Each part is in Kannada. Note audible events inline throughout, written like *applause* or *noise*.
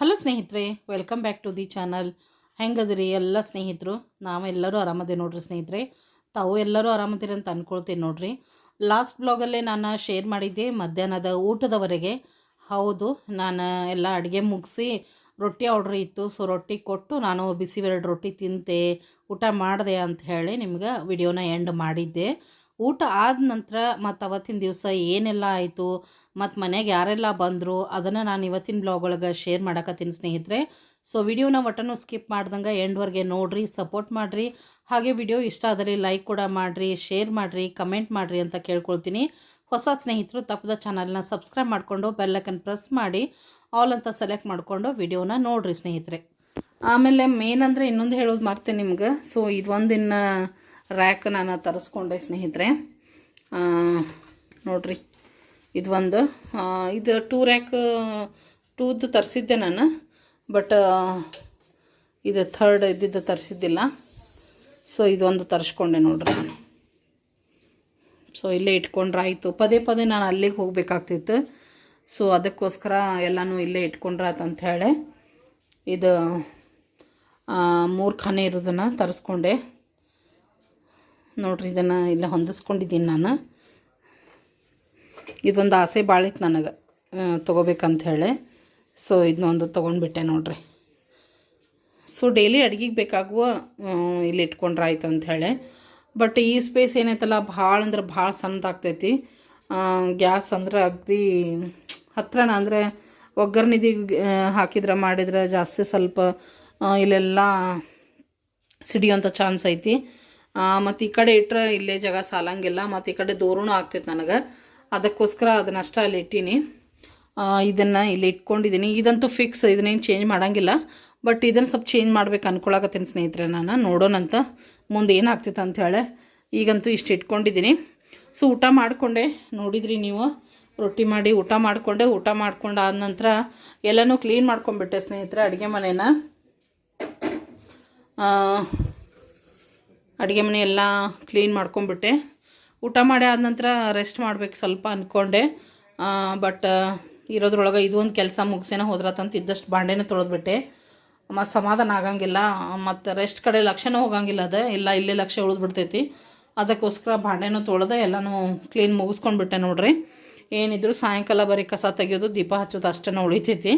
ಹಲೋ ಸ್ನೇಹಿತರೆ welcome back to the channel ಹೆಂಗದಿರಿ ಎಲ್ಲ ಸ್ನೇಹಿತರು? ನಾವೆಲ್ಲರೂ ಆರಾಮದೇ ನೋಡ್ರಿ ಸ್ನೇಹಿತರೆ. ತಾವು ಎಲ್ಲರೂ ಆರಾಮದಿರಿ ಅಂತ ಅಂದ್ಕೊಳ್ತೀನಿ ನೋಡ್ರಿ. ಲಾಸ್ಟ್ ಬ್ಲಾಗಲ್ಲೇ ನಾನು ಶೇರ್ ಮಾಡಿದ್ದೆ ಮಧ್ಯಾಹ್ನದ ಊಟದವರೆಗೆ. ಹೌದು, ನಾನು ಎಲ್ಲ ಅಡುಗೆ ಮುಗಿಸಿ ರೊಟ್ಟಿ ಆರ್ಡ್ರ್ ಇತ್ತು. ಸೊ ರೊಟ್ಟಿ ಕೊಟ್ಟು ನಾನು ಬಿಸಿಬೇಳೆ ರೊಟ್ಟಿ ತಿಂತೆ, ಊಟ ಮಾಡಿದೆ ಅಂತ ಹೇಳಿ ನಿಮ್ಗೆ ವಿಡಿಯೋನ ಎಂಡ್ ಮಾಡಿದ್ದೆ. ಊಟ ಆದ ನಂತರ ಮತ್ತು ಅವತ್ತಿನ ದಿವಸ ಏನೆಲ್ಲ ಆಯಿತು, ಮತ್ತು ಮನೆಗೆ ಯಾರೆಲ್ಲ ಬಂದರು, ಅದನ್ನು ನಾನು ಇವತ್ತಿನ ಬ್ಲಾಗ್ ಒಳಗೆ ಶೇರ್ ಮಾಡಕತ್ತೀನಿ ಸ್ನೇಹಿತರೆ. ಸೊ ವಿಡಿಯೋನ ಒಟ್ಟನ್ನು ಸ್ಕಿಪ್ ಮಾಡ್ದಂಗೆ ಎಂಡ್ವರೆಗೆ ನೋಡಿರಿ ಸಪೋರ್ಟ್ ಮಾಡಿರಿ. ಹಾಗೆ ವಿಡಿಯೋ ಇಷ್ಟ ಆದರೆ ಲೈಕ್ ಕೂಡ ಮಾಡಿರಿ ಶೇರ್ ಮಾಡಿರಿ ಕಮೆಂಟ್ ಮಾಡಿರಿ ಅಂತ ಕೇಳ್ಕೊಳ್ತೀನಿ. ಹೊಸ ಸ್ನೇಹಿತರು ತಪ್ಪದ ಚಾನಲ್ನ ಸಬ್ಸ್ಕ್ರೈಬ್ ಮಾಡಿಕೊಂಡು ಬೆಲ್ಲೈಕನ್ ಪ್ರೆಸ್ ಮಾಡಿ ಆಲ್ ಅಂತ ಸೆಲೆಕ್ಟ್ ಮಾಡಿಕೊಂಡು ವಿಡಿಯೋನ ನೋಡಿರಿ ಸ್ನೇಹಿತರೆ. ಆಮೇಲೆ ಮೇನ್ ಅಂದರೆ ಇನ್ನೊಂದು ಹೇಳೋದು ಮರ್ತೇನೆ ನಿಮ್ಗೆ. ಸೊ ಇದೊಂದಿನ ರ್ಯಾಕ್ ನಾನು ತರಿಸ್ಕೊಂಡೆ ಸ್ನೇಹಿತರೆ. ನೋಡ್ರಿ. ಇದು ಒಂದು ಇದು ಟೂ ರ್ಯಾಕ್ ಟೂದು ತರಿಸಿದ್ದೆ ನಾನು. ಬಟ್ ಇದು ಥರ್ಡ್ ಇದ್ದಿದ್ದು ತರಿಸಿದ್ದಿಲ್ಲ. ಸೊ ಇದೊಂದು ತರಿಸ್ಕೊಂಡೆ ನೋಡ್ರಿ ನಾನು. ಸೊ ಇಲ್ಲೇ ಇಟ್ಕೊಂಡ್ರೆ ಆಯಿತು ಪದೇ ಪದೇ ನಾನು ಅಲ್ಲಿಗೆ ಹೋಗಬೇಕಾಗ್ತಿತ್ತು. ಸೊ ಅದಕ್ಕೋಸ್ಕರ ಎಲ್ಲನೂ ಇಲ್ಲೇ ಇಟ್ಕೊಂಡ್ರೆ ಅಂತ ಹೇಳಿ. ಇದು ಮೂರು ಖಾನೆ ಇರೋದನ್ನು ತರಿಸ್ಕೊಂಡೆ. ನೋಡ್ರಿ ಇದನ್ನು ಇಲ್ಲ ಹೊಂದಿಸ್ಕೊಂಡಿದ್ದೀನಿ ನಾನು. ಇದೊಂದು ಆಸೆ ಭಾಳ ಇತ್ತು ನನಗೆ ತೊಗೋಬೇಕಂತ ಹೇಳಿ. ಸೊ ಇದನ್ನೊಂದು ತೊಗೊಂಡ್ಬಿಟ್ಟೆ ನೋಡ್ರಿ. ಸೊ ಡೈಲಿ ಅಡುಗೆಗೆ ಬೇಕಾಗುವ ಇಲ್ಲಿ ಇಟ್ಕೊಂಡ್ರೆ ಆಯಿತು ಹೇಳಿ. ಬಟ್ ಈ ಸ್ಪೇಸ್ ಏನೈತಲ್ಲ, ಭಾಳ ಅಂದ್ರೆ ಭಾಳ ಸಣ್ಣದಾಗ್ತೈತಿ. ಗ್ಯಾಸ್ ಅಂದ್ರೆ ಅಗದಿ ಹತ್ರನ ಅಂದರೆ ಒಗ್ಗರ್ನಿಧಿ ಹಾಕಿದ್ರೆ ಮಾಡಿದ್ರೆ ಜಾಸ್ತಿ ಸ್ವಲ್ಪ ಇಲ್ಲೆಲ್ಲ ಸಿಡಿಯೋಂಥ ಚಾನ್ಸ್ ಐತಿ. ಮತ್ತು ಈ ಕಡೆ ಇಟ್ಟರೆ ಇಲ್ಲೇ ಜಾಗ ಸಾಲಂಗಿಲ್ಲ, ಮತ್ತು ಈ ಕಡೆ ದೂರನೂ ಆಗ್ತೈತೆ ನನಗೆ. ಅದಕ್ಕೋಸ್ಕರ ಅದನ್ನಷ್ಟ ಅಲ್ಲಿ ಇಟ್ಟೀನಿ. ಇದನ್ನು ಇಲ್ಲಿ ಇಟ್ಕೊಂಡಿದ್ದೀನಿ ಇದಂತೂ ಫಿಕ್ಸ್ ಇದನ್ನೇನು ಚೇಂಜ್ ಮಾಡೋಂಗಿಲ್ಲ. ಬಟ್ ಇದನ್ನು ಸ್ವಲ್ಪ ಚೇಂಜ್ ಮಾಡ್ಬೇಕು ಅನ್ಕೊಳಕತ್ತೀನಿ ಸ್ನೇಹಿತರೆ ನಾನು. ನೋಡೋಣಂತ. ಮುಂದೆ ಏನಾಗ್ತೈತೆ ಹೇಳಿ. ಈಗಂತೂ ಇಷ್ಟು ಇಟ್ಕೊಂಡಿದ್ದೀನಿ ಸೊ ಊಟ ಮಾಡಿಕೊಂಡೆ. ನೋಡಿದ್ರಿ ನೀವು. ರೊಟ್ಟಿ ಮಾಡಿ ಊಟ ಮಾಡಿಕೊಂಡೆ. ಊಟ ಮಾಡ್ಕೊಂಡು ಆದ ನಂತರ ಎಲ್ಲನೂ ಕ್ಲೀನ್ ಮಾಡ್ಕೊಂಬಿಟ್ಟೆ ಸ್ನೇಹಿತರೆ ಅಡುಗೆ ಮನೇನ. ಅಡುಗೆ ಮನೆ ಎಲ್ಲ ಕ್ಲೀನ್ ಮಾಡ್ಕೊಂಬಿಟ್ಟೆ ಊಟ ಮಾಡಿ ಆದ ನಂತರ ರೆಸ್ಟ್ ಮಾಡಬೇಕು ಸ್ವಲ್ಪ ಅಂದ್ಕೊಂಡೆ ಬಟ್ ಇರೋದ್ರೊಳಗೆ ಇದು ಒಂದು ಕೆಲಸ ಮುಗಿಸೇನ ಹೋದ್ರತಂತ ಇದ್ದಷ್ಟು ಬಾಂಡೆನ ತೊಳೆದ್ಬಿಟ್ಟೆ. ಮತ್ತು ಸಮಾಧಾನ ಆಗಂಗಿಲ್ಲ. ಮತ್ತು ರೆಸ್ಟ್ ಕಡೆ ಲಕ್ಷನೂ ಹೋಗಂಗಿಲ್ಲ ಅದ. ಇಲ್ಲ, ಇಲ್ಲೇ ಲಕ್ಷ ಉಳಿದ್ಬಿಡ್ತೈತಿ. ಅದಕ್ಕೋಸ್ಕರ ಬಾಂಡೆನೂ ತೊಳೆದೆ ಎಲ್ಲನೂ ಕ್ಲೀನ್ ಮುಗಿಸ್ಕೊಂಡ್ಬಿಟ್ಟೆ ನೋಡ್ರಿ. ಏನಿದ್ರು ಸಾಯಂಕಾಲ ಬರೀ ಕಸ ತೆಗೆಯೋದು, ದೀಪ ಹಚ್ಚೋದು ಅಷ್ಟೇ ಉಳಿತೈತಿ.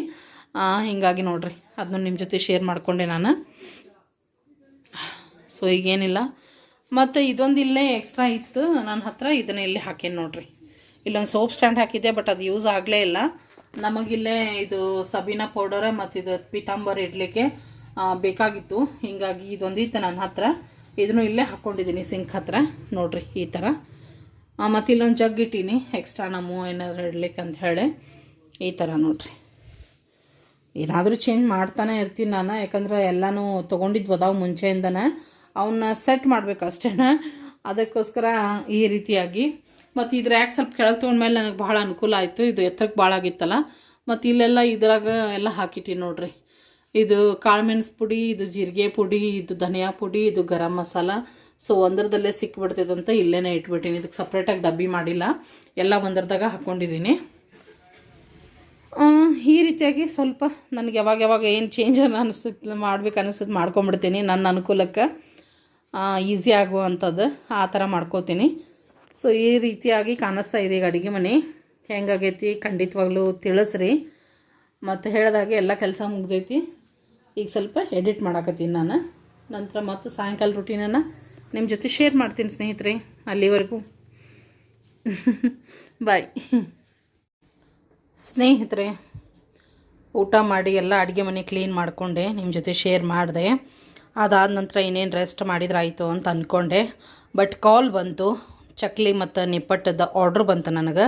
ಹೀಗಾಗಿ ಹಿಂಗಾಗಿ ನೋಡ್ರಿ ಅದನ್ನು ನಿಮ್ಮ ಜೊತೆ ಶೇರ್ ಮಾಡಿಕೊಂಡೆ ನಾನು. ಸೊ ಈಗೇನಿಲ್ಲ. ಮತ್ತು ಇದೊಂದು ಇಲ್ಲೇ ಎಕ್ಸ್ಟ್ರಾ ಇತ್ತು. ನನ್ನ ಹತ್ರ ಇದನ್ನ ಇಲ್ಲಿ ಹಾಕೇನಿ ನೋಡ್ರಿ. ಇಲ್ಲೊಂದು ಸೋಪ್ ಸ್ಟ್ಯಾಂಡ್ ಹಾಕಿದ್ದೆ ಬಟ್ ಅದು ಯೂಸ್ ಆಗಲೇ ಇಲ್ಲ. ನಮಗಿಲ್ಲೇ ಇದು ಸಬೀನಾ ಪೌಡರ ಮತ್ತು ಇದು ಪೀತಾಂಬರ್ ಇಡಲಿಕ್ಕೆ ಬೇಕಾಗಿತ್ತು. ಹೀಗಾಗಿ ಇದೊಂದಿತ್ತು ನನ್ನ ಹತ್ರ. ಇದನ್ನು ಇಲ್ಲೇ ಹಾಕ್ಕೊಂಡಿದ್ದೀನಿ ಸಿಂಕ್ ಹತ್ರ. ನೋಡ್ರಿ ಈ ಥರ ಮತ್ತು ಇಲ್ಲೊಂದು ಜಗ್ ಇಟ್ಟೀನಿ. ಎಕ್ಸ್ಟ್ರಾ ನಮ್ಮ ಏನಾದ್ರು ಇಡ್ಲಿಕ್ಕೆ ಅಂತ ಹೇಳಿ. ಈ ಥರ ನೋಡ್ರಿ. ಏನಾದರೂ ಚೇಂಜ್ ಮಾಡ್ತಾನೆ ಇರ್ತೀನಿ ನಾನು. ಯಾಕಂದ್ರೆ ಎಲ್ಲನೂ ತೊಗೊಂಡಿದ್ವು ಅದಾವ ಮುಂಚೆಯಿಂದನೇ. ಅವನ್ನ ಸೆಟ್ ಮಾಡ್ಬೇಕು ಅಷ್ಟೇ ಅದಕ್ಕೋಸ್ಕರ ಈ ರೀತಿಯಾಗಿ. ಮತ್ತು ಇದ್ರ ಯಾಕೆ ಸ್ವಲ್ಪ ಕೆಳಗೆ ತೊಗೊಂಡ್ಮೇಲೆ ನನಗೆ ಭಾಳ ಅನುಕೂಲ ಆಯಿತು. ಇದು ಎತ್ತರಕ್ಕೆ ಭಾಳ ಆಗಿತ್ತಲ್ಲ. ಮತ್ತು ಇಲ್ಲೆಲ್ಲ ಇದ್ರಾಗ ಎಲ್ಲ ಹಾಕಿಟ್ಟಿನಿ ನೋಡ್ರಿ. ಇದು ಕಾಳುಮೆಣಸು ಪುಡಿ, ಇದು ಜೀರಿಗೆ ಪುಡಿ, ಇದು ಧನಿಯಾ ಪುಡಿ, ಇದು ಗರಂ ಮಸಾಲ. ಸೊ ಒಂದರದಲ್ಲೇ ಸಿಕ್ಕಿಬಿಡ್ತದಂತ ಇಲ್ಲೇನೆ ಇಟ್ಬಿಟ್ಟಿನಿ. ಇದಕ್ಕೆ ಸಪ್ರೇಟಾಗಿ ಡಬ್ಬಿ ಮಾಡಿಲ್ಲ. ಎಲ್ಲ ಒಂದರದಾಗ ಹಾಕ್ಕೊಂಡಿದ್ದೀನಿ ಈ ರೀತಿಯಾಗಿ ಸ್ವಲ್ಪ ನನಗೆ ಯಾವಾಗ ಯಾವಾಗ ಏನು ಚೇಂಜ್ ಅನಿಸುತ್ತೆ ಮಾಡ್ಬೇಕು ಅನಿಸುತ್ತೆ ಮಾಡ್ಕೊಂಬಿಡ್ತೀನಿ ನನ್ನ ಅನುಕೂಲಕ್ಕೆ. ಈಸಿ ಆಗುವಂಥದ್ದು, ಆ ಥರ ಮಾಡ್ಕೋತೀನಿ. ಸೊ ಈ ರೀತಿಯಾಗಿ ಕಾಣಿಸ್ತಾ ಇದೆ ಈಗ ಅಡುಗೆ ಮನೆ. ಹೆಂಗಾಗೈತಿ? ಖಂಡಿತವಾಗ್ಲೂ ತಿಳಿಸ್ರಿ. ಮತ್ತು ಹೇಳಿದಾಗೆ ಎಲ್ಲ ಕೆಲಸ ಮುಗ್ದೈತಿ. ಈಗ ಸ್ವಲ್ಪ ಎಡಿಟ್ ಮಾಡಾಕತ್ತೀನಿ ನಾನು. ನಂತರ ಮತ್ತು ಸಾಯಂಕಾಲ ರುಟೀನನ್ನು ನಿಮ್ಮ ಜೊತೆ ಶೇರ್ ಮಾಡ್ತೀನಿ ಸ್ನೇಹಿತರೆ. ಅಲ್ಲಿವರೆಗೂ. *laughs* ಬಾಯ್ ಸ್ನೇಹಿತರೆ, ಊಟ ಮಾಡಿ ಎಲ್ಲ ಅಡುಗೆ ಮನೆ ಕ್ಲೀನ್ ಮಾಡಿಕೊಂಡೆ. ನಿಮ್ಮ ಜೊತೆ ಶೇರ್ ಮಾಡಿದೆ. ಅದಾದ ನಂತರ ಇನ್ನೇನು ರೆಸ್ಟ್ ಮಾಡಿದ್ರಾಯಿತು ಅಂತ ಅಂದ್ಕೊಂಡೆ ಬಟ್ ಕಾಲ್ ಬಂತು. ಚಕ್ಲಿ ಮತ್ತು ನಿಪ್ಪಟ್ಟದ ಆರ್ಡ್ರ್ ಬಂತು ನನಗೆ.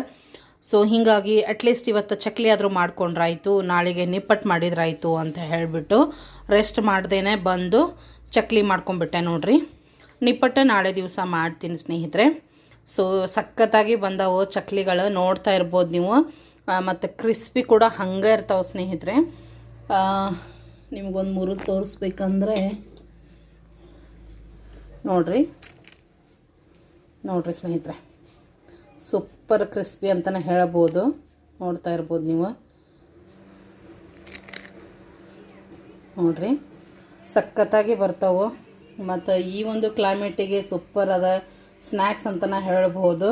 ಸೊ ಹೀಗಾಗಿ ಅಟ್ಲೀಸ್ಟ್ ಇವತ್ತು ಚಕ್ಲಿ ಆದರೂ ಮಾಡ್ಕೊಂಡ್ರಾಯ್ತು. ನಾಳೆಗೆ ನಿಪ್ಪಟ್ಟು ಮಾಡಿದ್ರಾಯ್ತು ಅಂತ ಹೇಳಿಬಿಟ್ಟು ರೆಸ್ಟ್ ಮಾಡ್ದೇನೆ ಬಂದು ಚಕ್ಲಿ ಮಾಡ್ಕೊಂಬಿಟ್ಟೆ ನೋಡ್ರಿ. ನಿಪ್ಪಟ್ಟು ನಾಳೆ ದಿವಸ ಮಾಡ್ತೀನಿ ಸ್ನೇಹಿತರೆ. ಸೊ ಸಖತ್ತಾಗಿ ಬಂದವು ಚಕ್ಲಿಗಳು. ನೋಡ್ತಾ ಇರ್ಬೋದು ನೀವು. ಮತ್ತು ಕ್ರಿಸ್ಪಿ ಕೂಡ ಹಂಗೆ ಇರ್ತಾವೆ ಸ್ನೇಹಿತರೆ. ನಿಮಗೊಂದು ಮೂರು ತೋರಿಸ್ಬೇಕಂದ್ರೆ ನೋಡ್ರಿ. ನೋಡ್ರಿ ಸ್ನೇಹಿತರೆ. ಸೂಪರ್ ಕ್ರಿಸ್ಪಿ ಅಂತಲೇ ಹೇಳ್ಬೋದು ನೋಡ್ತಾ ಇರ್ಬೋದು ನೀವು. ನೋಡ್ರಿ. ಸಖತ್ತಾಗಿ ಬರ್ತಾವೆ. ಮತ್ತು ಈ ಒಂದು ಕ್ಲೈಮೇಟಿಗೆ ಸೂಪರ್ ಅದ. ಸ್ನ್ಯಾಕ್ಸ್ ಅಂತಲೇ ಹೇಳ್ಬೋದು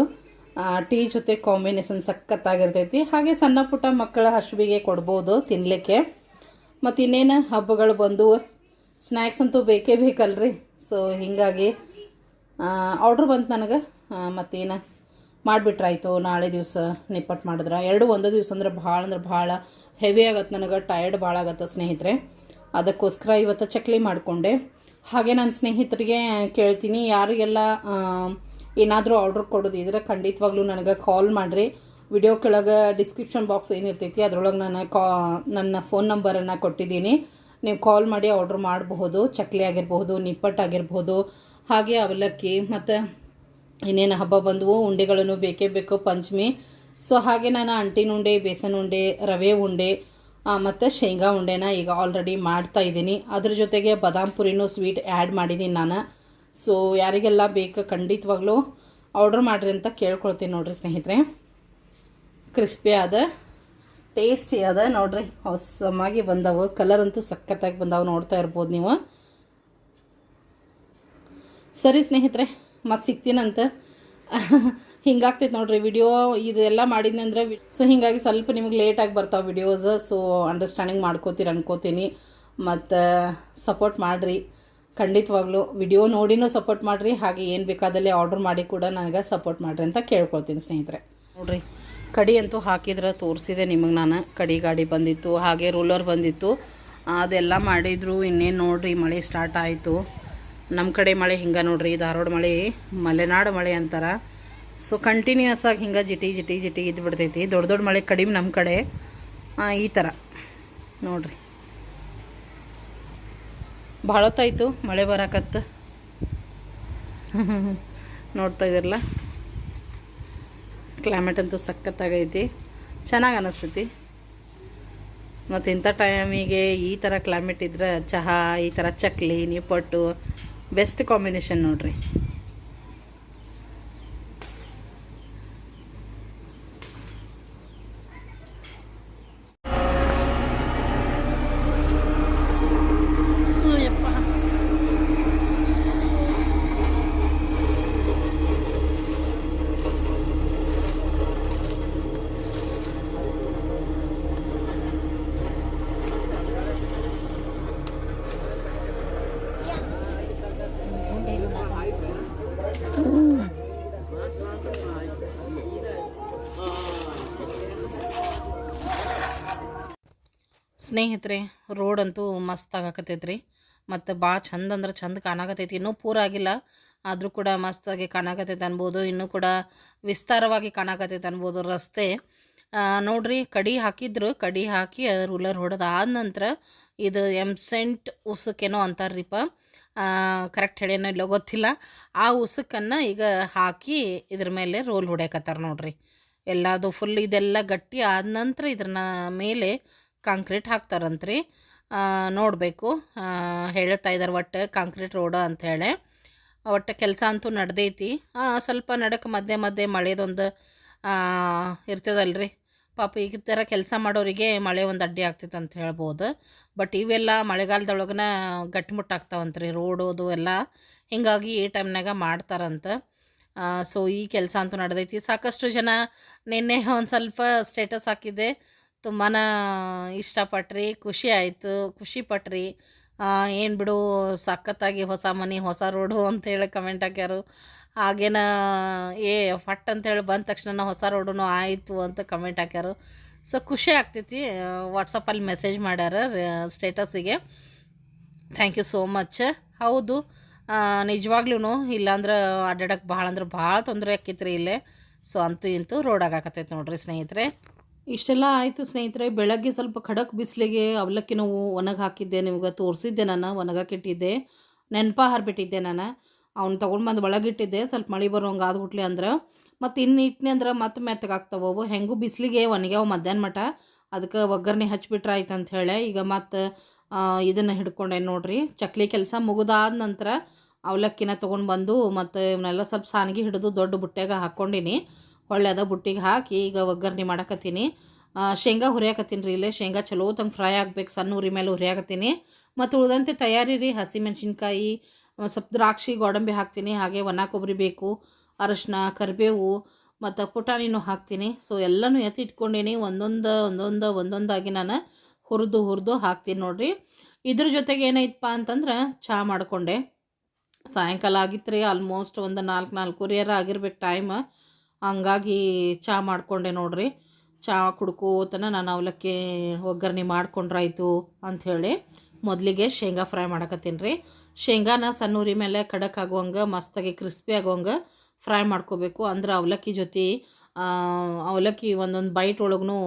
ಟೀ ಜೊತೆ ಕಾಂಬಿನೇಷನ್ ಸಖತ್ತಾಗಿರ್ತೈತಿ. ಹಾಗೆ ಸಣ್ಣ ಪುಟ್ಟ ಮಕ್ಕಳ ಹಸುವಿಗೆ ಕೊಡ್ಬೋದು ತಿನ್ನಲಿಕ್ಕೆ ಮತ್ತು ಇನ್ನೇನು ಹಬ್ಬಗಳು ಬಂದು ಸ್ನ್ಯಾಕ್ಸ್ ಅಂತೂ ಬೇಕೇ ಬೇಕಲ್ರಿ. ಸೊ ಹೀಗಾಗಿ ಆರ್ಡ್ರ್ ಬಂತು ನನಗೆ. ಮತ್ತೇನು ಮಾಡಿಬಿಟ್ರಾಯ್ತು. ನಾಳೆ ದಿವಸ ನಿಪ್ಪಟ್ಟು ಮಾಡಿದ್ರೆ. ಎರಡು ಒಂದೇ ದಿವಸ ಅಂದ್ರೆ ಭಾಳ ಅಂದ್ರೆ ಭಾಳ ಹೆವಿ ಆಗತ್ತೆ ನನಗೆ. ಟಯರ್ಡ್ ಭಾಳ ಆಗತ್ತೆ ಸ್ನೇಹಿತರೆ. ಅದಕ್ಕೋಸ್ಕರ ಇವತ್ತು ಚಕ್ಲಿ ಮಾಡಿಕೊಂಡೆ. ಹಾಗೆ ನನ್ನ ಸ್ನೇಹಿತರಿಗೆ ಕೇಳ್ತೀನಿ. ಯಾರಿಗೆಲ್ಲ ಏನಾದರೂ ಆರ್ಡ್ರ್ ಕೊಡೋದಿದ್ರೆ ಖಂಡಿತವಾಗ್ಲೂ ನನಗೆ ಕಾಲ್ ಮಾಡಿರಿ. ವಿಡಿಯೋ ಕೆಳಗೆ ಡಿಸ್ಕ್ರಿಪ್ಷನ್ ಬಾಕ್ಸ್ ಏನಿರ್ತೈತಿ ಅದರೊಳಗೆ ನಾನು ಕಾ ನನ್ನ ಫೋನ್ ನಂಬರನ್ನು ಕೊಟ್ಟಿದ್ದೀನಿ. ನೀವು ಕಾಲ್ ಮಾಡಿ ಆರ್ಡ್ರ್ ಮಾಡಬಹುದು, ಚಕ್ಲಿ ಆಗಿರಬಹುದು ನಿಪ್ಪಟ್ಟು ಆಗಿರ್ಬೋದು ಹಾಗೆ ಅವಲಕ್ಕಿ, ಮತ್ತು ಇನ್ನೇನು ಹಬ್ಬ ಬಂದವು, ಉಂಡೆಗಳನ್ನು ಬೇಕೇ ಬೇಕು, ಪಂಚಮಿ. ಸೊ ಹಾಗೆ ನಾನು ಅಂಟಿನ ಉಂಡೆ, ಬೇಸನ್ ಉಂಡೆ, ರವೆ ಉಂಡೆ ಮತ್ತು ಶೇಂಗಾ ಉಂಡೆನ ಈಗ ಆಲ್ರೆಡಿ ಮಾಡ್ತಾ ಇದ್ದೀನಿ. ಅದ್ರ ಜೊತೆಗೆ ಬದಾಮ್ ಪುರಿನೂ ಸ್ವೀಟ್ ಆ್ಯಡ್ ಮಾಡಿದ್ದೀನಿ ನಾನು. ಸೊ ಯಾರಿಗೆಲ್ಲ ಬೇಕು ಖಂಡಿತವಾಗ್ಲೂ ಆರ್ಡ್ರ್ ಮಾಡಿರಿ ಅಂತ ಕೇಳ್ಕೊಳ್ತೀನಿ ನೋಡಿರಿ ಸ್ನೇಹಿತರೆ. ಕ್ರಿಸ್ಪಿ ಅದ ಟೇಸ್ಟಿ ಅದ. ನೋಡ್ರಿ, ಹೊಸಮಾಗಿ ಬಂದವು. ಕಲರ್ ಅಂತೂ ಸಖತ್ತಾಗಿ ಬಂದವು. ನೋಡ್ತಾ ಇರ್ಬೋದು ನೀವು. ಸರಿ ಸ್ನೇಹಿತರೆ, ಮತ್ತೆ ಸಿಗ್ತೀನಂತ *laughs* ಹಿಂಗಾಗ್ತೈತೆ ನೋಡ್ರಿ ವಿಡಿಯೋ ಇದೆಲ್ಲ ಮಾಡಿದ್ನಿ ಅಂದರೆ ಸೊ ಹಿಂಗಾಗಿ ಸ್ವಲ್ಪ ನಿಮ್ಗೆ ಲೇಟಾಗಿ ಬರ್ತಾವೆ ವಿಡಿಯೋಸ್ ಸೊ ಅಂಡರ್ಸ್ಟ್ಯಾಂಡಿಂಗ್ ಮಾಡ್ಕೋತೀರಿ ಅನ್ಕೋತೀನಿ. ಮತ್ತು ಸಪೋರ್ಟ್ ಮಾಡಿರಿ. ಖಂಡಿತವಾಗ್ಲೂ ವಿಡಿಯೋ ನೋಡಿನೂ ಸಪೋರ್ಟ್ ಮಾಡಿರಿ. ಹಾಗೆ ಏನು ಬೇಕಾದಲ್ಲಿ ಆರ್ಡ್ರ್ ಮಾಡಿ ಕೂಡ ನನಗೆ ಸಪೋರ್ಟ್ ಮಾಡಿರಿ ಅಂತ ಕೇಳ್ಕೊಳ್ತೀನಿ ಸ್ನೇಹಿತರೆ. ನೋಡ್ರಿ ಕಡಿ ಅಂತೂ ಹಾಕಿದ್ರೆ ತೋರಿಸಿದೆ ನಿಮಗೆ ನಾನು. ಕಡಿ ಗಾಡಿ ಬಂದಿತ್ತು, ಹಾಗೆ ರೂಲರ್ ಬಂದಿತ್ತು. ಅದೆಲ್ಲ ಮಾಡಿದ್ರು. ಇನ್ನೇನು ನೋಡ್ರಿ, ಮಳೆ ಸ್ಟಾರ್ಟ್ ಆಯಿತು. ನಮ್ಮ ಕಡೆ ಮಳೆ ಹಿಂಗೆ ನೋಡ್ರಿ, ಧಾರವಾಡ ಮಳೆ, ಮಲೆನಾಡು ಮಳೆ ಅಂತಾರ. ಸೊ ಕಂಟಿನ್ಯೂಸ್ ಆಗಿ ಹಿಂಗೆ ಜಿಟಿ ಜಿಟಿ ಜಿಟಿ ಇದ್ದು ಬಿಡ್ತೈತಿ. ದೊಡ್ಡ ದೊಡ್ಡ ಮಳೆ ಕಡಿಮೆ ನಮ್ಮ ಕಡೆ. ಈ ಥರ ನೋಡ್ರಿ. ಭಾಳ ಹೊತ್ತಾಯ್ತು ಮಳೆ ಬರಕತ್ತು. *laughs* ನೋಡ್ತಾ ಇದ್ದೀರಲ್ಲ ಕ್ಲೈಮೇಟ್ ಅಂತೂ ಸಖತ್ತಾಗೈತಿ. ಚೆನ್ನಾಗಿ ಅನ್ನಿಸ್ತೈತಿ ಮತ್ತು ಇಂಥ ಟೈಮಿಗೆ ಈ ಥರ ಕ್ಲೈಮೇಟ್ ಇದ್ರೆ ಚಹಾ, ಈ ಥರ ಚಕ್ಲಿ ನಿಪ್ಪಟ್ಟು ಬೆಸ್ಟ್ ಕಾಂಬಿನೇಷನ್ ನೋಡ್ರಿ. ಸ್ನೇಹಿತರೆ ರೋಡ್ ಅಂತೂ ಮಸ್ತ್ ಆಗಾಕತ್ತೈತೆ ರೀ ಮತ್ತು ಭಾಳ ಚಂದ ಅಂದ್ರೆ ಚಂದ ಕಾಣಾಕತ್ತೈತಿ. ಇನ್ನೂ ಪೂರ ಆಗಿಲ್ಲ. ಆದರೂ ಕೂಡ ಮಸ್ತಾಗಿ ಕಾಣಾಕತ್ತೈತೆ ಅನ್ಬೋದು. ಇನ್ನೂ ಕೂಡ ವಿಸ್ತಾರವಾಗಿ ಕಾಣಾಕತ್ತೈತೆ ಅನ್ಬೋದು ರಸ್ತೆ. ನೋಡ್ರಿ, ಕಡಿ ಹಾಕಿದ್ರು. ಕಡಿ ಹಾಕಿ ರೂಲರ್ ಹೊಡೆದು ಆದ ನಂತರ ಇದು ಎಮ್ಸೆಂಟ್ ಉಸುಕೇನೋ ಅಂತಾರ್ರಿಪ್ಪ ಕರೆಕ್ಟ್ ಹೇಳೇನೋ ಇಲ್ಲೋ ಗೊತ್ತಿಲ್ಲ. ಆ ಉಸುಕನ್ನು ಈಗ ಹಾಕಿ ಇದ್ರ ಮೇಲೆ ರೋಲ್ ಹೊಡ್ಯಾಕತ್ತಾರ ನೋಡ್ರಿ. ಎಲ್ಲದು ಫುಲ್ ಇದೆಲ್ಲ ಗಟ್ಟಿ ಆದ ನಂತರ ಇದ್ರನ್ನ ಮೇಲೆ ಕಾಂಕ್ರೀಟ್ ಹಾಕ್ತಾರಂತ್ರಿ. ನೋಡಬೇಕು. ಹೇಳ್ತಾ ಇದ್ದಾರೆ ಒಟ್ಟು ಕಾಂಕ್ರೀಟ್ ರೋಡ ಅಂಥೇಳಿ ಒಟ್ಟು ಕೆಲಸ ಅಂತೂ ನಡೆದೈತಿ. ಸ್ವಲ್ಪ ನಡಕ್ಕೆ ಮಧ್ಯೆ ಮಧ್ಯೆ ಮಳೆದೊಂದು ಇರ್ತದಲ್ರಿ. ಪಾಪ ಈ ಥರ ಕೆಲಸ ಮಾಡೋರಿಗೆ ಮಳೆ ಒಂದು ಅಡ್ಡಿ ಆಗ್ತೈತೆ ಅಂತ ಹೇಳ್ಬೋದು. ಬಟ್ ಇವೆಲ್ಲ ಮಳೆಗಾಲದೊಳಗನ ಗಟ್ಟಿಮುಟ್ಟಾಗ್ತಾವಂತ್ರಿ ರೋಡೋದು ಎಲ್ಲ ಹೀಗಾಗಿ ಈ ಟೈಮ್ನಾಗ ಮಾಡ್ತಾರಂತ. ಸೊ ಈ ಕೆಲಸ ಅಂತೂ ನಡೆದೈತಿ. ಸಾಕಷ್ಟು ಜನ ನಿನ್ನೆ ಒಂದು ಸ್ವಲ್ಪ ಸ್ಟೇಟಸ್ ಹಾಕಿದ್ದೆ. ತುಂಬಾ ಇಷ್ಟಪಟ್ರಿ, ಖುಷಿ ಆಯಿತು, ಖುಷಿ ಪಟ್ರಿ. ಏನು ಬಿಡು, ಸಖತ್ತಾಗಿ ಹೊಸ ಮನೆ, ಹೊಸ ರೋಡು ಅಂತೇಳಿ ಕಮೆಂಟ್ ಹಾಕ್ಯಾರು. ಹಾಗೇನ, ಏ, ಫಟ್ ಅಂತೇಳಿ ಬಂದ ತಕ್ಷಣ ಹೊಸ ರೋಡು ಆಯಿತು ಅಂತ ಕಮೆಂಟ್ ಹಾಕ್ಯಾರು. ಸೊ ಖುಷಿ ಆಗ್ತೈತಿ ವಾಟ್ಸಪ್ಪಲ್ಲಿ ಮೆಸೇಜ್ ಮಾಡ್ಯಾರ ಸ್ಟೇಟಸ್ಸಿಗೆ ಥ್ಯಾಂಕ್ ಯು ಸೋ ಮಚ್ ಹೌದು ನಿಜವಾಗ್ಲೂ ಇಲ್ಲಾಂದ್ರೆ ಅಡ್ಡಾಡಕ್ಕೆ ಭಾಳ ಅಂದ್ರೆ ಭಾಳ ತೊಂದರೆ ಆಕೈತ್ರಿ ಇಲ್ಲೇ. ಸೊ ಅಂತೂ ಇಂತೂ ರೋಡ್ ಆಗಾಕತ್ತೈತೆ ನೋಡ್ರಿ ಸ್ನೇಹಿತರೆ. ಇಷ್ಟೆಲ್ಲ ಆಯಿತು ಸ್ನೇಹಿತರೆ, ಬೆಳಗ್ಗೆ ಸ್ವಲ್ಪ ಖಡಕ್ ಬಿಸಿಲಿಗೆ ಅವಲಕ್ಕಿ ನೋವು ಒಣಗಿ ಹಾಕಿದ್ದೆ, ನಿಮ್ಗೆ ತೋರಿಸಿದ್ದೆ ನಾನು ಒಣಗಾಕಿಟ್ಟಿದ್ದೆ ನೆನಪ ಹಾರ್ಬಿಟ್ಟಿದ್ದೆ ನಾನು. ಅವ್ನು ತೊಗೊಂಡು ಬಂದು ಒಳಗಿಟ್ಟಿದ್ದೆ, ಸ್ವಲ್ಪ ಮಳೆ ಬರೋಂಗೆ ಆದ್ಬಿಟ್ಲಿ ಅಂದ್ರೆ. ಮತ್ತು ಇನ್ನು ಇಟ್ನಿ ಅಂದ್ರೆ ಮತ್ತೆ ಮೆತ್ತಗಾಗ್ತಾವೆ ಅವು. ಹೆಂಗೂ ಬಿಸಿಲಿಗೆ ಒಣಗ್ಯಾವ ಮಧ್ಯಾಹ್ನ ಮಠ. ಅದಕ್ಕೆ ಒಗ್ಗರಣೆ ಹಚ್ಚಿಬಿಟ್ರೆ ಆಯ್ತು ಅಂತ ಹೇಳಿ. ಈಗ ಮತ್ತು ಇದನ್ನು ಹಿಡ್ಕೊಂಡೆ ನೋಡ್ರಿ. ಚಕ್ಲಿ ಕೆಲಸ ಮುಗಿದಾದ ನಂತರ ಅವಲಕ್ಕಿನ ತೊಗೊಂಡು ಬಂದು ಮತ್ತು ಇವನ್ನೆಲ್ಲ ಸ್ವಲ್ಪ ಸಾನಿಗೆ ಹಿಡಿದು ದೊಡ್ಡ ಬುಟ್ಟ್ಯಾಗ ಹಾಕ್ಕೊಂಡಿನಿ ಹೊಳ್ಳೆ ಅದ ಬುಟ್ಟಿಗೆ ಹಾಕಿ ಈಗ ಒಗ್ಗರಣೆ ಮಾಡಕತ್ತೀನಿ. ಶೇಂಗಾ ಹುರಿಯಾಕತ್ತೀನಿ ರೀ ಇಲ್ಲೇ. ಶೇಂಗಾ ಚಲೋ ತಂಗೆ ಫ್ರೈ ಆಗ್ಬೇಕು, ಸಣ್ಣ ಉರಿ ಮೇಲೆ ಹುರಿಯಾಕತ್ತೀನಿ. ಮತ್ತು ಉಳಿದಂತೆ ತಯಾರಿ ರೀ, ಹಸಿಮೆಣ್ಸಿನ್ಕಾಯಿ ಸ್ವಲ್ಪ ದ್ರಾಕ್ಷಿ, ಗೋಡಂಬಿ ಹಾಕ್ತೀನಿ. ಹಾಗೆ ಒಣ ಕೊಬ್ಬರಿ ಬೇಕು, ಅರಶಿನ, ಕರಿಬೇವು, ಮತ್ತು ಪುಟಾಣಿನೂ ಹಾಕ್ತೀನಿ. ಸೊ ಎಲ್ಲನೂ ಎತ್ತಿ ಇಟ್ಕೊಂಡೀನಿ. ಒಂದೊಂದು ಒಂದೊಂದು, ಒಂದೊಂದಾಗಿ ನಾನು ಹುರಿದು ಹುರಿದು ಹಾಕ್ತೀನಿ ನೋಡಿರಿ. ಇದ್ರ ಜೊತೆಗೆ ಏನೈತಪ್ಪ ಅಂತಂದ್ರೆ ಚಹಾ ಮಾಡಿಕೊಂಡೆ. ಸಾಯಂಕಾಲ ಆಗಿತ್ತು ರೀ ಆಲ್ಮೋಸ್ಟ್ ಒಂದು ನಾಲ್ಕು ನಾಲ್ಕೂವರೆಯರ ಆಗಿರ್ಬೇಕು ಟೈಮ್ ಹಂಗಾಗಿ ಚಹಾ ಮಾಡಿಕೊಂಡೆ ನೋಡ್ರಿ. ಚಹಾ ಕುಡ್ಕೋತನ ನಾನು ಅವಲಕ್ಕಿ ಒಗ್ಗರಣೆ ಮಾಡ್ಕೊಂಡ್ರಾಯ್ತು ಅಂಥೇಳಿ ಮೊದಲಿಗೆ ಶೇಂಗಾ ಫ್ರೈ ಮಾಡಕತ್ತೀನಿ ರೀ. ಶೇಂಗಾನ ಸಣ್ಣ ಉರಿ ಮೇಲೆ ಖಡಕ್ ಆಗುವಂಗೆ, ಮಸ್ತಾಗಿ ಕ್ರಿಸ್ಪಿ ಆಗುವಂಗೆ ಫ್ರೈ ಮಾಡ್ಕೋಬೇಕು. ಅಂದ್ರೆ ಅವಲಕ್ಕಿ ಜೊತೆ ಅವಲಕ್ಕಿ ಒಂದೊಂದು ಬೈಟ್ ಒಳಗೂ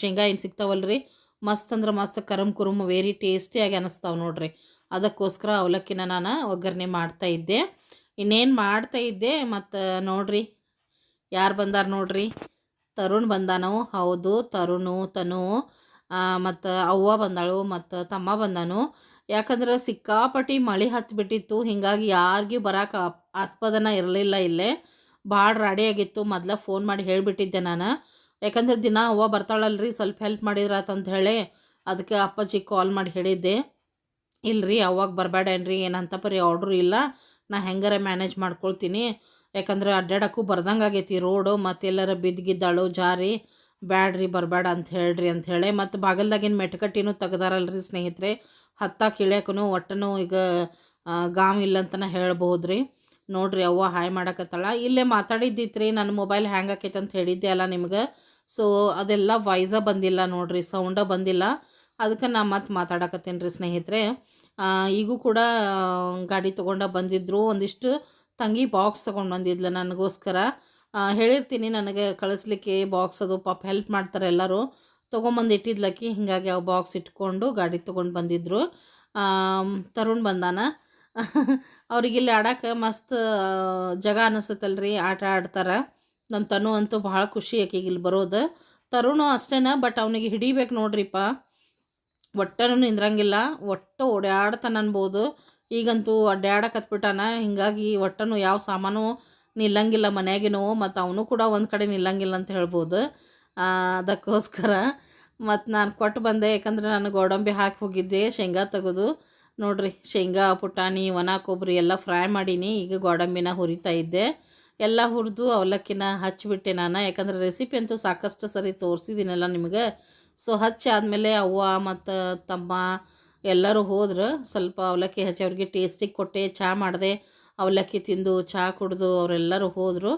ಶೇಂಗಾ ಏನು ಸಿಗ್ತಾವಲ್ರಿ? ಮಸ್ತ್ ಅಂದ್ರೆ ಮಸ್ತ್ ಕರಮ್ ಕುರುಮ್ ವೆರಿ ಟೇಸ್ಟಿಯಾಗಿ ಅನ್ನಿಸ್ತಾವೆ ನೋಡ್ರಿ. ಅದಕ್ಕೋಸ್ಕರ ಅವಲಕ್ಕಿನ ನಾನು ಒಗ್ಗರಣೆ ಮಾಡ್ತಾ ಇದ್ದೆ. ಇನ್ನೇನು ಮಾಡ್ತಾ ಇದ್ದೆ ಮತ್ತು ನೋಡ್ರಿ ಯಾರು ಬಂದಾರ ನೋಡ್ರಿ? ತರುಣ್ ಬಂದಾನು? ಹೌದು, ತರುಣು, ತನು ಮತ್ತು ಅವ್ವ ಬಂದಾಳು, ಮತ್ತು ತಮ್ಮ ಬಂದಾನು. ಯಾಕಂದ್ರೆ ಸಿಕ್ಕಾಪಟ್ಟಿ ಮಳೆ ಹತ್ತಿಬಿಟ್ಟಿತ್ತು ಹಿಂಗಾಗಿ ಯಾರಿಗೂ ಬರೋಕೆ ಆಸ್ಪದನ ಇರಲಿಲ್ಲ ಇಲ್ಲೇ. ಭಾಳ ರಾಡಿ ಆಗಿತ್ತು, ಮೊದ್ಲ ಫೋನ್ ಮಾಡಿ ಹೇಳಿಬಿಟ್ಟಿದ್ದೆ ನಾನು. ಯಾಕಂದ್ರೆ ದಿನ ಅವ್ವ ಬರ್ತಾಳಲ್ರಿ, ಸ್ವಲ್ಪ ಹೆಲ್ಪ್ ಮಾಡಿದ್ರಾತಂತ ಹೇಳಿ ಅದಕ್ಕೆ ಅಪ್ಪಾಜಿ ಕಾಲ್ ಮಾಡಿ ಹೇಳಿದ್ದೆ. ಇಲ್ರಿ ಅವಾಗ ಬರಬೇಡೇನ್ರಿ ಏನಂತ ಪರಿ ಆರ್ಡ್ರು ಇಲ್ಲ. ನಾ ಹೆಂಗಾರ ಮ್ಯಾನೇಜ್ ಮಾಡ್ಕೊಳ್ತೀನಿ. ಯಾಕಂದ್ರೆ ಅಡ್ಡಾಡೋಕ್ಕೂ ಬರ್ದಂಗೆ ಆಗೈತಿ. ರೋಡು ಮತ್ತು ಎಲ್ಲರ ಬಿದ್ದಿದ್ದಾಳು, ಜಾರಿ, ಬ್ಯಾಡ್ರಿ ಬರಬೇಡ ಅಂತ ಹೇಳ್ರಿ ಅಂತ ಮತ್ತು ಬಾಗಲ್ದಾಗಿನ ಮೆಟ್ಕಟ್ಟಿನೂ ತೆಗ್ದಾರಲ್ರಿ ಸ್ನೇಹಿತರೆ. ಹತ್ತಾಕ ಇಳಿಯಕ್ಕೂ ಒಟ್ಟನು ಈಗ ಗಾಮ್ ಇಲ್ಲಂತನ ಹೇಳ್ಬೋದು ರೀ ನೋಡ್ರಿ ಅವ್ವ ಹಾಯ್ ಮಾಡಕತ್ತಾಳ. ಇಲ್ಲೇ ಮಾತಾಡಿದ್ದಿತ್ರಿ, ನನ್ನ ಮೊಬೈಲ್ ಹ್ಯಾಂಗ್ ಆಕೈತೆ ಅಂತ ಹೇಳಿದ್ದೆ ಅಲ್ಲ ನಿಮ್ಗೆ. ಸೊ ಅದೆಲ್ಲ ವಾಯ್ಸ ಬಂದಿಲ್ಲ ನೋಡ್ರಿ ಸೌಂಡ ಬಂದಿಲ್ಲ. ಅದಕ್ಕೆ ನಾ ಮತ್ತೆ ಮಾತಾಡಕತ್ತೇನೆ ರೀ ಸ್ನೇಹಿತರೆ ಈಗೂ ಕೂಡ ಗಾಡಿ ತೊಗೊಂಡ ಬಂದಿದ್ರು. ಒಂದಿಷ್ಟು ತಂಗಿ ಬಾಕ್ಸ್ ತೊಗೊಂಡು ಬಂದಿದ್ಲು ನನಗೋಸ್ಕರ. ಹೇಳಿರ್ತೀನಿ ನನಗೆ ಕಳಿಸ್ಲಿಕ್ಕೆ ಬಾಕ್ಸ್ ಅದು. ಪಾಪ ಹೆಲ್ಪ್ ಮಾಡ್ತಾರೆ ಎಲ್ಲರೂ. ತೊಗೊಂಬಂದು ಇಟ್ಟಿದ್ಲಕ್ಕಿ ಹೀಗಾಗಿ ಅವು ಬಾಕ್ಸ್ ಇಟ್ಕೊಂಡು ಗಾಡಿ ತೊಗೊಂಡು ಬಂದಿದ್ದರು ತರುಣ್ ಬಂದಾನ. *laughs* ಅವ್ರಿಗೆ ಇಲ್ಲಿ ಆಡಕ್ಕೆ ಮಸ್ತ್ ಜಾಗ ಜಗ ರೀ ಆಟ ಆಡ್ತಾರೆ. ನಮ್ಮ ತನು ಅಂತೂ ಭಾಳ ಖುಷಿ ಆಕಿಗೆ ಇಲ್ಲಿ ಬರೋದು. ತರುಣು ಅಷ್ಟೇನ ಬಟ್ ಅವನಿಗೆ ಹಿಡಿಬೇಕು ನೋಡ್ರಿಪ್ಪ ಒಟ್ಟನೂ ನಿಂದ್ರಂಗಿಲ್ಲ. ಒಟ್ಟು ಓಡಾಡ್ತಾನೆ ಅನ್ಬೋದು. ಈಗಂತೂ ಅಡ್ಡಾಡಕತ್ಬಿಟ್ಟಾನ ಹಿಂಗಾಗಿ ಒಟ್ಟನು ಯಾವ ಸಾಮಾನು ನಿಲ್ಲಂಗಿಲ್ಲ ಮನ್ಯಾಗಿನೋ, ಮತ್ತು ಅವನು ಕೂಡ ಒಂದು ಕಡೆ ನಿಲ್ಲಂಗಿಲ್ಲ ಅಂತ ಹೇಳ್ಬೋದು. ಅದಕ್ಕೋಸ್ಕರ ಮತ್ತು ನಾನು ಕೊಟ್ಟು ಬಂದೆ. ಯಾಕಂದರೆ ನಾನು ಗೋಡಂಬಿ ಹಾಕಿ ಹೋಗಿದ್ದೆ, ಶೇಂಗಾ ತೆಗೆದು. ನೋಡ್ರಿ, ಶೇಂಗಾ, ಪುಟಾಣಿ, ಒಣ ಕೊಬ್ಬರಿ ಎಲ್ಲ ಫ್ರೈ ಮಾಡೀನಿ. ಈಗ ಗೋಡಂಬಿನ ಹುರಿತಾ ಇದ್ದೆ. ಎಲ್ಲ ಹುರಿದು ಅವಲಕ್ಕಿನ ಹಚ್ಚಿಬಿಟ್ಟೆ ನಾನು. ಯಾಕಂದರೆ ರೆಸಿಪಿ ಅಂತೂ ಸಾಕಷ್ಟು ಸರಿ ತೋರಿಸಿದ್ದೀನಲ್ಲ ನಿಮಗೆ. ಸೊ ಹಚ್ಚಿ ಆದಮೇಲೆ ಅವ್ವ ಮತ್ತು ತಮ್ಮ ಎಲ್ಲರೂ ಹೋದ್ರೆ ಸ್ವಲ್ಪ ಅವಲಕ್ಕಿ ಹಚ್ಚಿ ಅವ್ರಿಗೆ ಟೇಸ್ಟಿಗೆ ಕೊಟ್ಟೆ ಚಹಾ ಮಾಡಿದೆ ಅವಲಕ್ಕಿ ತಿಂದು ಚಹಾ ಕುಡಿದು ಅವರೆಲ್ಲರೂ ಹೋದರು.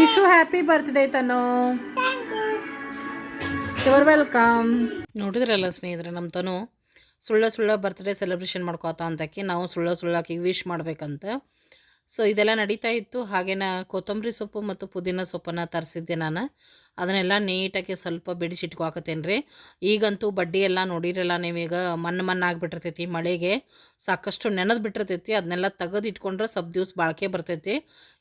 Wish you happy birthday Tanu. Your welcome ನೋಡಿದ್ರಲ್ಲ ಸ್ನೇಹಿತರೆ ನಮ್ಮ ತನು? ಸುಳ್ಳ ಸುಳ್ಳ ಬರ್ತ್ಡೇ ಸೆಲೆಬ್ರೇಷನ್ ಮಾಡ್ಕೋತ ಅಂತಕ್ಕೆ ನಾವು ಸುಳ್ಳ ಸುಳ್ಳಾಕಿ ವಿಶ್ ಮಾಡ್ಬೇಕಂತ. ಸೊ ಇದೆಲ್ಲ ನಡೀತಾ ಇತ್ತು. ಹಾಗೇನ ಕೊತ್ತಂಬರಿ ಸೊಪ್ಪು ಮತ್ತು ಪುದೀನ ಸೊಪ್ಪನ್ನು ತರಿಸಿದ್ದೆ ನಾನು. ಅದನ್ನೆಲ್ಲ ನೀಟಾಗಿ ಸ್ವಲ್ಪ ಬಿಡಿಸಿಟ್ಕೊಕತ್ತೇನೆ ರೀ ಈಗಂತೂ ಬಡ್ಡಿ ಎಲ್ಲ ನೋಡಿರಲ್ಲ ನೀವೀಗ ಮಣ್ಣು ಮಣ್ಣು ಆಗಿಬಿಟ್ಟಿರ್ತೈತಿ ಮಳೆಗೆ. ಸಾಕಷ್ಟು ನೆನೆದು ಬಿಟ್ಟಿರ್ತೈತಿ. ಅದನ್ನೆಲ್ಲ ತೆಗೆದು ಇಟ್ಕೊಂಡ್ರೆ ಸ್ವಲ್ಪ ದಿವ್ಸ ಬಾಳಿಕೆ ಬರ್ತೈತಿ.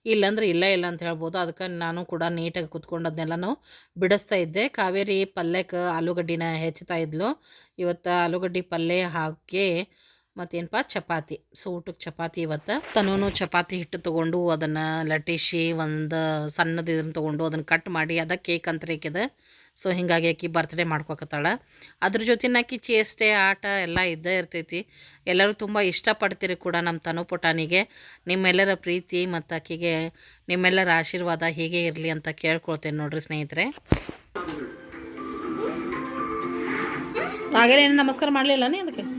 ಇಲ್ಲಾಂದ್ರೆ ಇಲ್ಲ ಇಲ್ಲ ಅಂತ ಹೇಳ್ಬೋದು. ಅದಕ್ಕೆ ನಾನು ಕೂಡ ನೀಟಾಗಿ ಕುತ್ಕೊಂಡು ಅದನ್ನೆಲ್ಲನೂ ಬಿಡಿಸ್ತಾ ಇದ್ದೆ. ಕಾವೇರಿ ಪಲ್ಯಕ್ಕೆ ಆಲೂಗಡ್ಡಿನ ಹೆಚ್ಚುತ್ತಾ ಇದ್ಲು. ಇವತ್ತು ಆಲೂಗಡ್ಡಿ ಪಲ್ಯ ಹಾಕಿ ಮತ್ತೇನಪ್ಪ ಚಪಾತಿ. ಸೊ ಊಟಕ್ಕೆ ಚಪಾತಿ ಇವತ್ತು. ತನೂ ಚಪಾತಿ ಹಿಟ್ಟು ತೊಗೊಂಡು ಅದನ್ನು ಲಟ್ಟಿಸಿ ಒಂದು ಸಣ್ಣದು ಇದನ್ನು ತೊಗೊಂಡು ಅದನ್ನು ಕಟ್ ಮಾಡಿ ಅದ ಕೇಕ್ ಅಂತ ರೇಕಿದೆ ಸೊ, ಹಿಂಗಾಗಿ ಆಕಿ ಬರ್ತ್ಡೇ ಮಾಡ್ಕೊಕತ್ತಾಳ. ಅದ್ರ ಜೊತೆ ಆಕಿ ಚೇಷ್ಟೆ, ಆಟ ಎಲ್ಲ ಇದ್ದೇ ಇರ್ತೈತಿ. ಎಲ್ಲರೂ ತುಂಬ ಇಷ್ಟಪಡ್ತೀರಿ ಕೂಡ ನಮ್ಮ ತನು ಪುಟಾನಿಗೆ ನಿಮ್ಮೆಲ್ಲರ ಪ್ರೀತಿ ಮತ್ತು ಆಕಿಗೆ ನಿಮ್ಮೆಲ್ಲರ ಆಶೀರ್ವಾದ ಹೀಗೆ ಇರಲಿ ಅಂತ ಕೇಳ್ಕೊಳ್ತೇನೆ ನೋಡ್ರಿ ಸ್ನೇಹಿತರೆ. ಹಾಗೇನೆ ನಮಸ್ಕಾರ ಮಾಡಲಿಲ್ಲ ನೀ ಅದಕ್ಕೆ?